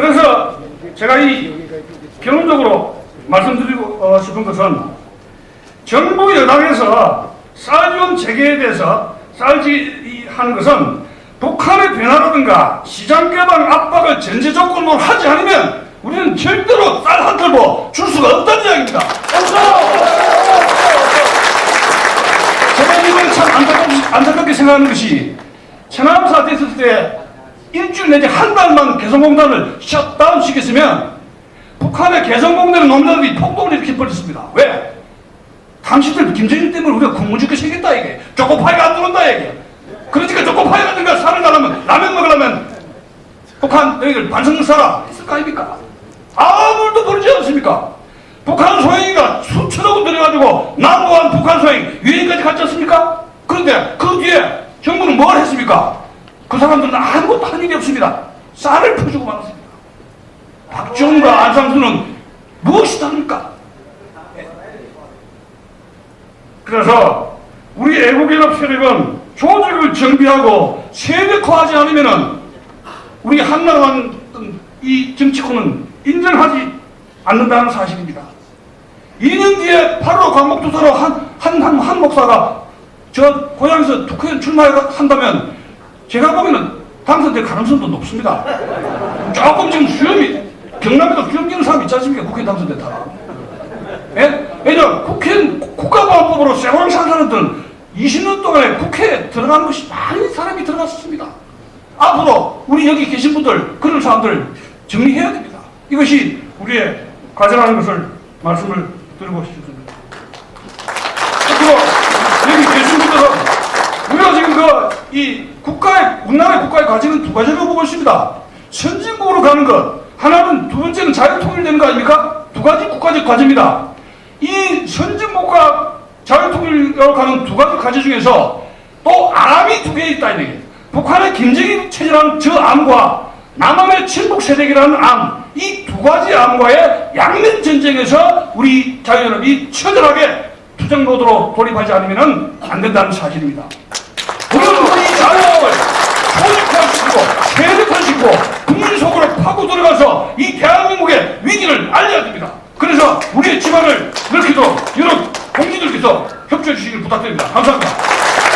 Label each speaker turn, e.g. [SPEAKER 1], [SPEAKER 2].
[SPEAKER 1] 그래서 제가 이 결론적으로 말씀드리고 어, 싶은 것은 정부 여당에서 쌀지원 재개에 대해서 쌀지 하는 것은 북한의 변화라든가 시장 개방 압박을 전제 조건으로 하지 않으면 우리는 절대로 쌀 한 털보 줄 수가 없다는 이야기입니다. 제가 이걸 참 안타깝게, 생각하는 것이 천안 사태 있었을 때 일주일 내지 한 달만 개성공단을 셧다운 시켰으면 북한의 개성공단의 놈들이 폭동을 일으켜 버렸습니다. 왜? 당신들 김정일 때문에 우리가 굶어 죽게 생겼다 이게 초코파이가 안 들어온다 이게 그러니까 초코파이 같은 거 살을 나려면 라면 먹으려면 북한 너희들 반성사라 있을 거 아닙니까? 아무도 모르지 않습니까? 북한 소행이가 수천억 원 들여가지고 남부한 북한 소행 유엔까지 갔지 않습니까? 그런데 그 뒤에 정부는 뭘 했습니까? 그 사람들은 아무것도 한 일이 없습니다. 쌀을 퍼주고 말았습니다. 박정우가 안상수는 무엇이 다릅니까? 그래서 우리 애국연합 세력은 조직을 정비하고 세력화하지 않으면은 우리 한나라한 이 정치권은 인정하지 않는다는 사실입니다. 2년 뒤에 8월 광복투사로 한, 한, 한, 한 목사가 저 고향에서 국회의원 출마한다면 제가 보기에는 당선될 가능성도 높습니다. 조금 지금 수염이 경남에도 수염 기는 사람 있지 않습니까? 국회 당선됐다. 예? 왜냐면 국회는 국가보안법으로 세월을 산 사람들은 20년 동안에 국회에 들어간 것이 많은 사람이 들어갔었습니다. 앞으로 우리 여기 계신 분들 그런 사람들 정리해야 됩니다. 이것이 우리의 과제라는 것을 말씀을 드리고 싶습니다. 앞으로 여기 계신 분들은 우리가 지금 그이 국가의 우리나라의 국가의 과제는 두 가지로 보고 있습니다. 선진국으로 가는 것 하나는 두 번째는 자유통일되는 거 아닙니까? 두 가지 국가적 과제입니다. 이 선진국가 자유통일로 가는 두 가지 과제 중에서 또 암이 두 개 있다 이 얘기예요. 북한의 김정일 체제라는 저 암과 남한의 친북 세력이라는 암, 이 두 가지 암과의 양면 전쟁에서 우리 자유연합이 처절하게 투쟁 모드로 돌입하지 않으면 안 된다는 사실입니다. 우리는 우리 자유연합을 조직화시키고 세력화시키고 국민 속으로 파고 들어가서 이 대한민국의 위기를 알려야 됩니다. 그래서 우리의 집안을 넓히도록 여러 공지들께서 협조해 주시길 부탁드립니다. 감사합니다.